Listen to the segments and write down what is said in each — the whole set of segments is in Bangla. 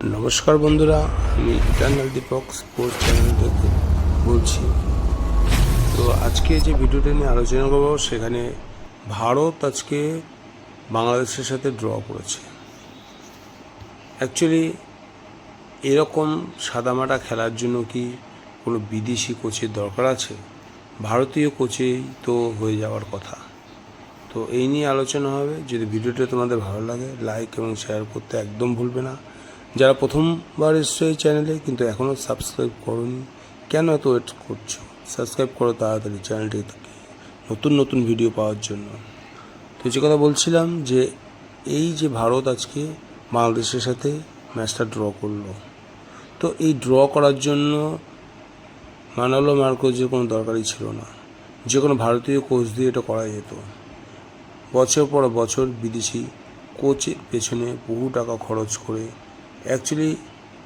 নমস্কার বন্ধুরা, আমি ইটার্নাল দীপক স্পোর্টস চ্যানেল থেকে বলছি। তো আজকে যে ভিডিওটা নিয়ে আলোচনা করব, সেখানে ভারত আজকে বাংলাদেশের সাথে ড্র করেছে। অ্যাকচুয়ালি এরকম সাদামাটা খেলার জন্য কি কোনো বিদেশি কোচের দরকার আছে? ভারতীয় কোচেই তো হয়ে যাওয়ার কথা। তো এই নিয়ে আলোচনা হবে। যদি ভিডিওটা তোমাদের ভালো লাগে লাইক এবং শেয়ার করতে একদম ভুলবে না। যারা প্রথমবার এসছো এই চ্যানেলে কিন্তু এখনও সাবস্ক্রাইব করোনি, কেন এত ওয়েট করছ? সাবস্ক্রাইব করো তাড়াতাড়ি চ্যানেলটি থেকে নতুন নতুন ভিডিও পাওয়ার জন্য। তো যে কথা বলছিলাম যে এই যে ভারত আজকে বাংলাদেশের সাথে ম্যাচটা ড্র করল, তো এই ড্র করার জন্য মানালো মার্কোজের কোনো দরকারই ছিল না। যে কোনো ভারতীয় কোচ দিয়ে এটা করা যেত। বছর পর বছর বিদেশি কোচের পেছনে বহু টাকা খরচ করে অ্যাকচুয়ালি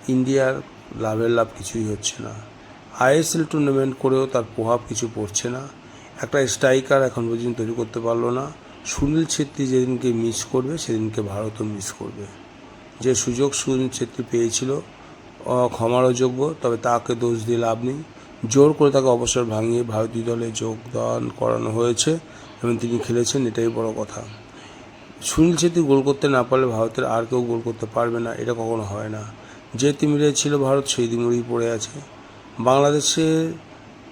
ইন্ডিয়ার লাভের লাভ কিছুই হচ্ছে না। আইএসএল টুর্নামেন্ট করেও তার প্রভাব কিছু পড়ছে না। একটা স্ট্রাইকার এখন পর্যন্ত তৈরি করতে পারল না। সুনীল ছেত্রী যেদিনকে মিস করবে, সেদিনকে ভারতও মিস করবে। যে সুযোগ সুনীল ছেত্রী পেয়েছিল ক্ষমারও যোগ্য, তবে তাকে দোষ দিয়ে লাভ নেই। জোর করে তাকে অবসর ভাঙিয়ে ভারতীয় দলে যোগদান করানো হয়েছে এবং তিনি খেলেছেন, এটাই বড় কথা। সুনীল ছেত্রী গোল করতে না পারলে ভারতের আর কেউ গোল করতে পারবে না, এটা কখনো হয় না। যে তিমিরে ছিল ভারত, সেই তিমিরেই পড়ে আছে। বাংলাদেশের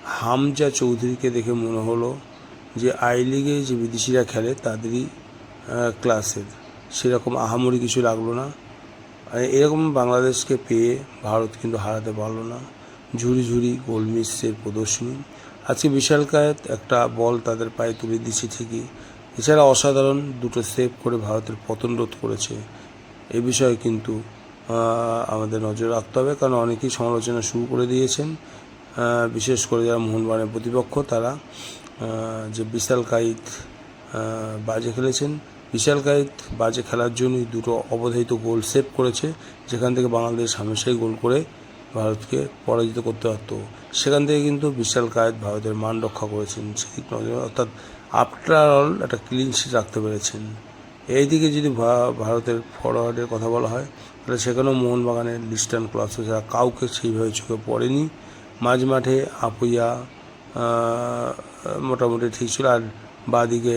হামজা চৌধুরীকে দেখে মনে হলো যে আই লিগে যে বিদেশিরা খেলে, তাদেরই ক্লাসের। সেরকম আহামরি কিছু লাগল না। এরকম বাংলাদেশকে পেয়ে ভারত কিন্তু হারাতে পারল না। ঝুড়ি ঝুড়ি গোল মিসের প্রদর্শনী। আজকে বিশাল কায়েত একটা বল তাদের পায়ে তুলে দিচ্ছে ঠিকই। এছাড়া অসাধারণ দুটো সেভ করে ভারতের পতন রোধ করেছে। এ বিষয়ে কিন্তু আমাদের নজর রাখতে হবে, কারণ অনেকেই সমালোচনা শুরু করে দিয়েছেন। বিশেষ করে যারা মোহনবাগানের প্রতিপক্ষ, তারা যে বিশাল কাইত বাজে খেলেছেন। বিশাল কাইত বাজে খেলার জন্যই দুটো অবধারিত গোল সেভ করেছে, যেখান থেকে বাংলাদেশ হামেশাই গোল করে ভারতকে পরাজিত করতে পারতো। সেখান থেকে কিন্তু বিশাল কায়েত ভারতের মান রক্ষা করেছেন নজর, অর্থাৎ আফটার অল একটা ক্লিন শিট রাখতে পেরেছেন। এইদিকে যদি ভারতের ফরওয়ার্ডের কথা বলা হয়, তাহলে সেখানেও মোহনবাগানের লিস্টার্ন ক্লাস ছাড়া কাউকে সেইভাবে চোখে পড়েনি, মাঝ মাঠে আপুইয়া মোটামুটি ঠিক ছিল। আর বাদিকে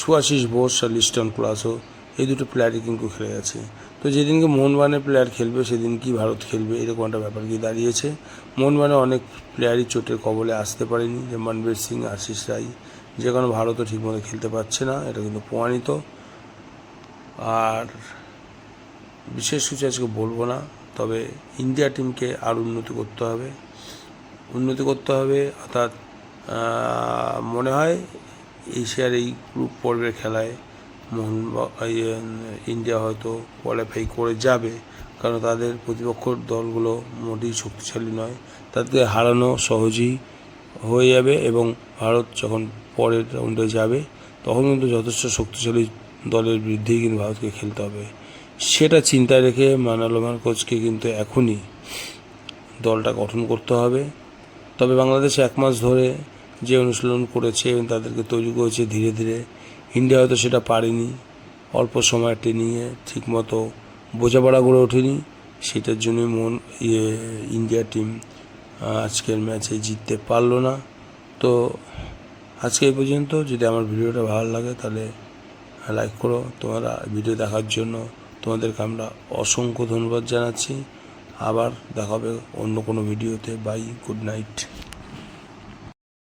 সুয়াশিস বোস আর লিস্টন ক্লাসও এই দুটো প্লেয়ারই কিন্তু খেলে গেছে। তো যেদিনকে মোহনবাগানের প্লেয়ার খেলবে, সেদিন কি ভারত খেলবে, এরকম একটা ব্যাপার গিয়ে দাঁড়িয়েছে। মোহনবাগানে অনেক প্লেয়ারই চোটের কবলে আসতে পারেনি, যে মনবীর সিং, আশিস রাই, যে কোনো ভারতও ঠিকমতো খেলতে পারছে না, এটা কিন্তু প্রমাণিত। আর বিশেষ কিছু আজকে বলব না, তবে ইন্ডিয়া টিমকে আরও উন্নতি করতে হবে। উন্নতি করতে হবে, অর্থাৎ মনে হয় এশিয়ার এই গ্রুপ পর্বের খেলায় মোহন ইন্ডিয়া হয়তো কোয়ালিফাই করে যাবে, কারণ তাদের প্রতিপক্ষ দলগুলো মোটেই শক্তিশালী নয়। তাদেরকে হারানো সহজেই হয়ে যাবে এবং ভারত যখন পরের রাউন্ডে যাবে, তখন কিন্তু যথেষ্ট শক্তিশালী দলের বিরুদ্ধেই কিন্তু ভারতকে খেলতে হবে। সেটা চিন্তায় রেখে মানালোমান কোচকে কিন্তু এখনই দলটা গঠন করতে হবে। তবে বাংলাদেশ এক মাস ধরে যে অনুশীলন করেছে এবং তাদেরকে তৈরি করেছে ধীরে ধীরে ইন্ডিয়া হয়তো সেটা পারেনি, অল্প সময় ট্রেনিংয়ে ঠিকমতো বোঝাপড়া গড়ে ওঠেনি। সেটার জন্যই মন ইয়ে ইন্ডিয়া টিম আজকের ম্যাচে জিততে পারল না। তো আজকে এই পর্যন্ত, যদি আমার ভিডিওটা ভালো লাগে তাহলে লাইক করো। তোমরা ভিডিও দেখার জন্য তোমাদেরকে আমরা অসংখ্য ধন্যবাদ জানাচ্ছি। আবার দেখা হবে অন্য কোনো ভিডিওতে। Bye, good night.